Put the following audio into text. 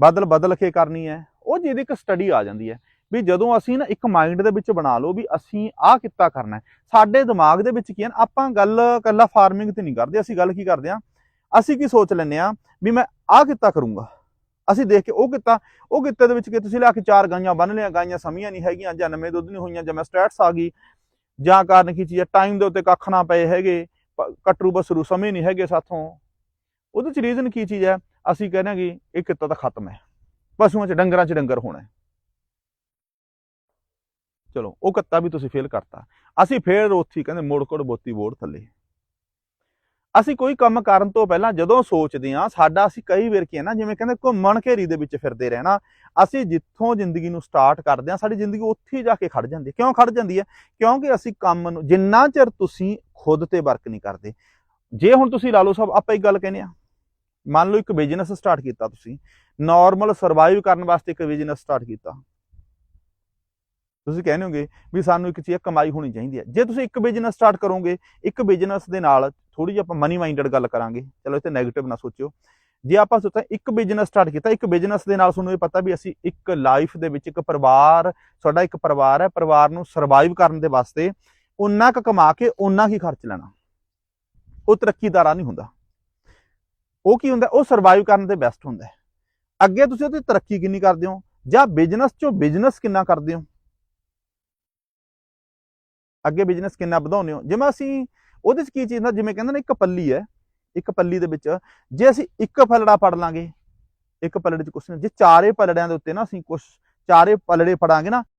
ਬਦਲ ਬਦਲ ਕੇ ਕਰਨੀ ਹੈ ਉਹ ਜਿਹਦੀ ਇੱਕ ਸਟੱਡੀ ਆ ਜਾਂਦੀ ਹੈ ਵੀ ਜਦੋਂ ਅਸੀਂ ਨਾ ਇੱਕ ਮਾਈਂਡ ਦੇ ਵਿੱਚ ਬਣਾ ਲਓ ਵੀ ਅਸੀਂ ਆਹ ਕਿੱਤਾ ਕਰਨਾ ਸਾਡੇ ਦਿਮਾਗ ਦੇ ਵਿੱਚ ਕੀ ਹੈ ਨਾ, ਆਪਾਂ ਗੱਲ ਕੱਲਾ ਫਾਰਮਿੰਗ ਤੇ ਨਹੀਂ ਕਰਦੇ ਅਸੀਂ ਗੱਲ ਕੀ ਕਰਦੇ ਆ ਅਸੀਂ ਕੀ ਸੋਚ ਲੈਂਦੇ ਆ ਵੀ ਮੈਂ ਆਹ ਕਿੱਤਾ ਕਰੂੰਗਾ ਅਸੀਂ ਦੇਖ ਕੇ ਉਹ ਕਿੱਤਾ ਉਹ ਕਿੱਤੇ ਦੇ ਵਿੱਚ ਕਿ ਤੁਸੀਂ ਲਿਆ ਕੇ ਚਾਰ ਗਾਈਆਂ ਬੰਨ ਲਿਆ ਗਾਈਆਂ ਸਮੀਆਂ ਨਹੀਂ ਹੈਗੀਆਂ ਜਾਂ ਨਵੇਂ ਦੁੱਧ ਨਹੀਂ ਹੋਈਆਂ ਜਾਂ ਮੈਂ ਸਟੈਟਸ ਆ ਗਈ ਜਾਂ ਕਾਰਨ ਕੀ ਚੀਜ਼ ਹੈ ਟਾਈਮ ਦੇ ਉੱਤੇ ਕੱਖ ਨਾ ਪਏ ਹੈਗੇ ਪ- ਕਟਰੂ ਬਸਰੂ ਸਮੇਂ ਨਹੀਂ ਹੈਗੇ ਸਾਥੋਂ ਉਹਦੇ ਚ ਰੀਜ਼ਨ ਕੀ ਚੀਜ਼ ਹੈ? ਅਸੀਂ ਕਹਿੰਦੇ ਹਾਂ ਕਿ ਇਹ ਕਿੱਤਾ ਤਾਂ ਖਤਮ ਹੈ। ਪਸ਼ੂਆਂ ਚ ਡੰਗਰਾਂ ਚ ਡੰਗਰ ਹੋਣਾ ਚਲੋ, ਉਹ ਕਿੱਤਾ ਵੀ ਤੁਸੀਂ ਫੇਲ ਕਰਤਾ। ਅਸੀਂ ਫੇਰ ਉੱਥੀ ਕਹਿੰਦੇ ਮੋੜ ਕੋੜ ਬੋਤੀ ਬੋੜ ਥੱਲੇ। ਅਸੀਂ ਕੋਈ ਕੰਮ ਕਰਨ ਤੋਂ ਪਹਿਲਾਂ ਜਦੋਂ ਸੋਚਦੇ ਹਾਂ, ਸਾਡਾ ਅਸੀਂ ਕਈ ਵਾਰ ਕੀ ਹੈ ਨਾ, ਜਿਵੇਂ ਕਹਿੰਦੇ ਘੁੰਮਣ ਘੇਰੀ ਦੇ ਵਿੱਚ ਫਿਰਦੇ ਰਹਿਣਾ, ਅਸੀਂ ਜਿੱਥੋਂ ਜ਼ਿੰਦਗੀ ਨੂੰ ਸਟਾਰਟ ਕਰਦੇ ਹਾਂ, ਸਾਡੀ ਜ਼ਿੰਦਗੀ ਉੱਥੇ ਜਾ ਕੇ ਖੜ ਜਾਂਦੀ ਹੈ। ਕਿਉਂ ਖੜ ਜਾਂਦੀ ਹੈ? ਕਿਉਂਕਿ ਅਸੀਂ ਕੰਮ ਨੂੰ ਜਿੰਨਾ ਚਿਰ ਤੁਸੀਂ ਖੁਦ ਤੇ ਵਰਕ ਨਹੀਂ ਕਰਦੇ। ਜੇ ਹੁਣ ਤੁਸੀਂ ਲਾ ਲਓ ਸਭ ਆਪਾਂ ਇੱਕ ਗੱਲ ਕਹਿੰਦੇ ਆ ਮੰਨ ਲਓ ਇੱਕ ਬਿਜ਼ਨਸ ਸਟਾਰਟ ਕੀਤਾ ਤੁਸੀਂ ਨਾਰਮਲ ਸਰਵਾਈਵ ਕਰਨ ਵਾਸਤੇ ਇੱਕ ਬਿਜ਼ਨਸ ਸਟਾਰਟ ਕੀਤਾ। ਤੁਸੀਂ ਕਹਿੰਦੇ ਹੋਗੇ ਵੀ ਸਾਨੂੰ ਇੱਕ ਚੀਜ਼ ਕਮਾਈ ਹੋਣੀ ਚਾਹੀਦੀ ਹੈ ਜੇ ਤੁਸੀਂ ਇੱਕ ਬਿਜ਼ਨਸ ਸਟਾਰਟ ਕਰੋਗੇ, ਇੱਕ ਬਿਜ਼ਨਸ ਦੇ ਨਾਲ ਥੋੜੀ ਜਿਹੀ ਆਪਾਂ ਮਨੀ ਮਾਈਂਡਡ ਗੱਲ ਕਰਾਂਗੇ। ਚਲੋ ਇੱਥੇ 네ਗੇਟਿਵ ਨਾ ਸੋਚਿਓ। ਜੇ ਆਪਾਂ ਸੋਚਾਂ ਇੱਕ ਬਿਜ਼ਨਸ ਸਟਾਰਟ ਕੀਤਾ, ਇੱਕ ਬਿਜ਼ਨਸ ਦੇ ਨਾਲ ਤੁਹਾਨੂੰ ਇਹ ਪਤਾ ਵੀ ਅਸੀਂ ਇੱਕ ਲਾਈਫ ਦੇ ਵਿੱਚ ਇੱਕ ਪਰਿਵਾਰ, ਸਾਡਾ ਇੱਕ ਪਰਿਵਾਰ ਹੈ, ਪਰਿਵਾਰ ਨੂੰ ਸਰਵਾਈਵ ਕਰਨ ਦੇ ਵਾਸਤੇ ਉਨਾ ਕੁ ਕਮਾ ਕੇ ਉਨਾ ਹੀ ਖਰਚ ਲੈਣਾ। ਉਹ ਤਰੱਕੀਦਾਰਾ ਨਹੀਂ ਹੁੰਦਾ। ਉਹ ਕੀ ਹੁੰਦਾ, ਉਹ ਸਰਵਾਈਵ ਕਰਨ ਦੇ ਬੈਸਟ ਹੁੰਦਾ। ਅੱਗੇ ਤੁਸੀਂ ਉਹਦੀ ਤਰੱਕੀ ਕਿੰਨੀ ਕਰਦੇ ਹੋ? ਜਾਂ ਬਿਜ਼ਨਸ ਚੋਂ ਬਿਜ਼ਨਸ ਕਿੰਨਾ ਕਰਦੇ ਹੋ? ਅੱਗੇ ਬਿਜ਼ਨਸ ਕਿੰਨਾ ਵਧਾਉਂਦੇ ਹੋ? ਜਿਵੇਂ ਅਸੀਂ ਉਹਦੇ ਚ ਕੀ ਚੀਜ਼ ਹੁੰਦਾ, ਜਿਵੇਂ ਕਹਿੰਦੇ ਨੇ ਇੱਕ ਪੱਲੀ ਹੈ, ਇੱਕ ਪੱਲੀ ਦੇ ਵਿੱਚ ਜੇ ਅਸੀਂ ਇੱਕ ਪਲੜਾ ਫੜ ਲਾਂਗੇ, ਇੱਕ ਪਲੜੇ ਚ ਕੁਛ ਨਹੀਂ, ਜੇ ਚਾਰੇ ਪਲੜਿਆਂ ਦੇ ਉੱਤੇ ਨਾ ਅਸੀਂ ਕੁਛ ਚਾਰੇ ਪਲੜੇ ਫੜਾਂਗੇ ਨਾ